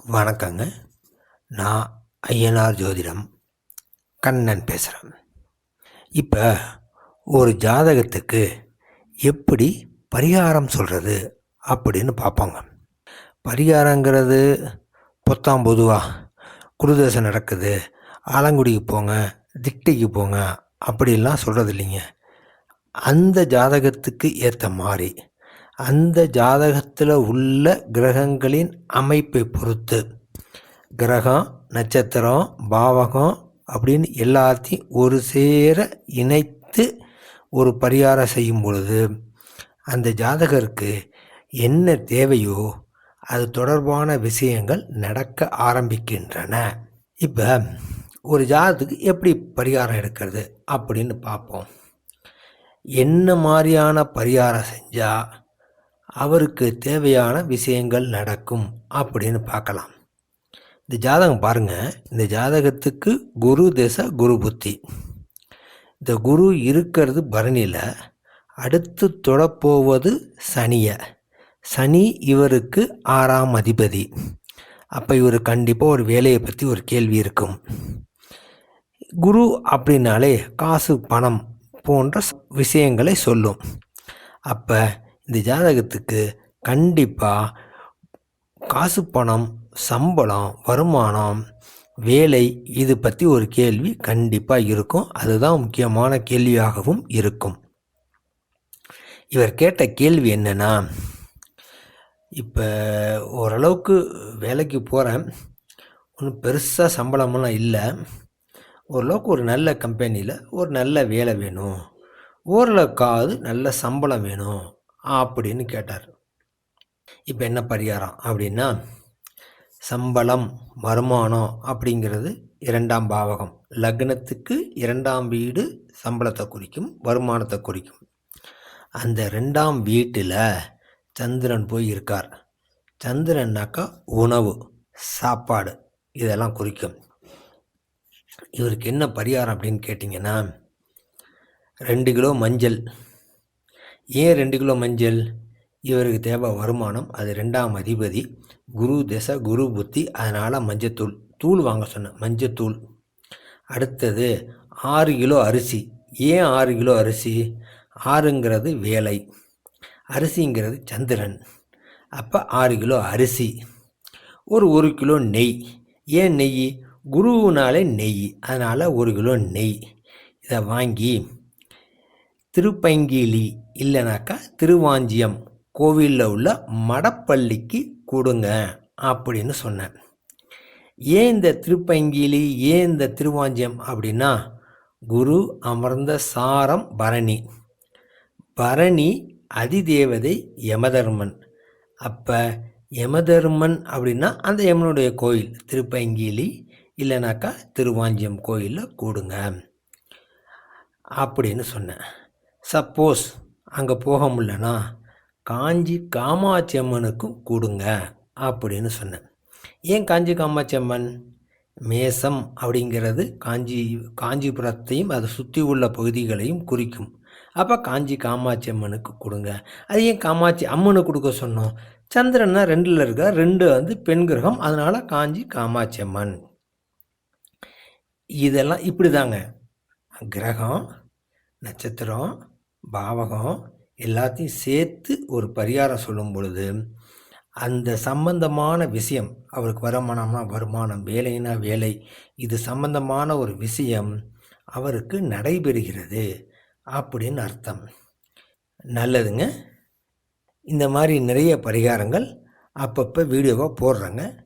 வணக்கங்க. நான் ஐயனார் ஜோதிடம் கண்ணன் பேசுகிறேன் இப்போ ஒரு ஜாதகத்துக்கு எப்படி பரிகாரம் சொல்கிறது அப்படின்னு பார்ப்போங்க. பரிகாரங்கிறது பொத்தாம் பொதுவாக குருதசை நடக்குது ஆலங்குடிக்கு போங்க திட்டிக்கு போங்க அப்படிலாம் சொல்கிறது இல்லைங்க அந்த ஜாதகத்துக்கு ஏற்ற மாதிரி அந்த ஜாதகத்தில் உள்ள கிரகங்களின் அமைப்பை பொறுத்து. கிரகம் நட்சத்திரம் பாவகம் அப்படின்னு எல்லாத்தையும் ஒரு சேர இணைத்து ஒரு பரிகாரம் செய்யும் பொழுது அந்த ஜாதகருக்கு என்ன தேவையோ அது தொடர்பான விஷயங்கள் நடக்க ஆரம்பிக்கின்றன. இப்போ ஒரு ஜாதகத்துக்கு எப்படி பரிகாரம் எடுக்கிறது அப்படின்னு பார்ப்போம். என்ன மாதிரியான பரிகாரம் செஞ்சால் அவருக்கு தேவையான விஷயங்கள் நடக்கும் அப்படின்னு பார்க்கலாம். இந்த ஜாதகம் பாருங்கள் இந்த ஜாதகத்துக்கு குரு திசை குரு புத்தி. இந்த குரு இருக்கிறது பரணியில். அடுத்து தொடப்போவது சனியை. சனி இவருக்கு ஆறாம் அதிபதி. அப்போ இவர் கண்டிப்பாக ஒரு வேலையை பற்றி ஒரு கேள்வி இருக்கும். குரு அப்படின்னாலே காசு பணம் போன்ற விஷயங்களை சொல்லும். அப்போ இந்த ஜாதகத்துக்கு கண்டிப்பாக காசு பணம் சம்பளம் வருமானம் வேலை இது பற்றி ஒரு கேள்வி கண்டிப்பாக இருக்கும். அதுதான் முக்கியமான கேள்வியாகவும் இருக்கும். இவர் கேட்ட கேள்வி என்னென்னா இப்போ ஓரளவுக்கு வேலைக்கு போகிறேன் ஒன்றும் பெருசாக சம்பளமெல்லாம் இல்லை. ஓரளவுக்கு ஒரு நல்ல கம்பெனியில் ஒரு நல்ல வேலை வேணும். ஓரளவுக்காவது நல்ல சம்பளம் வேணும். அப்படின்னு கேட்டார். இப்போ என்ன பரிகாரம் அப்படின்னா சம்பளம் வருமானம் அப்படிங்கிறது இரண்டாம் பாவகம். லக்னத்துக்கு இரண்டாம் வீடு சம்பளத்தை குறிக்கும் வருமானத்தை குறிக்கும். அந்த ரெண்டாம் வீட்டில் சந்திரன் போய் இருக்கார் சந்திரன்னாக்கா உணவு சாப்பாடு இதெல்லாம் குறிக்கும். இவருக்கு என்ன பரிகாரம் அப்படின்னு கேட்டிங்கன்னா ரெண்டு கிலோ மஞ்சள் ஏன் ரெண்டு கிலோ மஞ்சள். இவருக்கு தேவை வருமானம். அது ரெண்டாம் அதிபதி. குரு திசை குரு புத்தி. அதனால் மஞ்சத்தூள். தூள் வாங்க சொன்னேன். மஞ்சத்தூள். அடுத்தது ஆறு கிலோ அரிசி. ஏன் ஆறு கிலோ அரிசி? ஆறுங்கிறது வேலை. அரிசிங்கிறது சந்திரன். அப்போ ஆறு கிலோ அரிசி. ஒரு ஒரு கிலோ நெய். ஏன் நெய்? குருவுனாலே நெய். அதனால் ஒரு கிலோ நெய். இதை வாங்கி திருப்பங்கிலி இல்லைனாக்கா திருவாஞ்சியம் கோவிலில் உள்ள மடப்பள்ளிக்கு கொடுங்க அப்படின்னு சொன்னேன். ஏன் இந்த திருப்பங்கிலி ஏன் இந்த திருவாஞ்சியம் அப்படின்னா குரு அமர்ந்த சாரம் பரணி. பரணி அதிதேவதை யமதர்மன். அப்போ யமதர்மன் அப்படின்னா அந்த யமனுடைய கோயில் திருப்பங்கிலி இல்லைனாக்கா திருவாஞ்சியம் கோயிலில் கூடுங்க அப்படின்னு சொன்னேன். சப்போஸ் அங்கே போக முடிலனா காஞ்சி காமாட்சி அம்மனுக்கும் கொடுங்க அப்படின்னு சொன்னேன். ஏன் காஞ்சி காமாட்சி அம்மன் மேசம் அப்படிங்கிறது காஞ்சி காஞ்சிபுரத்தையும் அதை சுற்றி உள்ள பகுதிகளையும் குறிக்கும். அப்போ காஞ்சி காமாட்சி அம்மனுக்கு கொடுங்க. அது ஏன் காமாட்சி அம்மனுக்கு கொடுக்க சொன்னோம்? சந்திரன்னா ரெண்டில் இருக்க ரெண்டு வந்து பெண் கிரகம் அதனால் காஞ்சி காமாட்சி அம்மன் இதெல்லாம் இப்படி தாங்க கிரகம் நட்சத்திரம் பாவகம் எல்லாத்தையும் சேர்த்து ஒரு பரிகாரம் சொல்லும் பொழுது அந்த சம்பந்தமான விஷயம் அவருக்கு வருமானம்னா வருமானம் வேலைனா வேலை இது சம்பந்தமான ஒரு விஷயம் அவருக்கு நடைபெறுகிறது அப்படின்னு அர்த்தம். நல்லதுங்க. இந்த மாதிரி நிறைய பரிகாரங்கள் அப்பப்போ வீடியோவாக போடுறேங்க.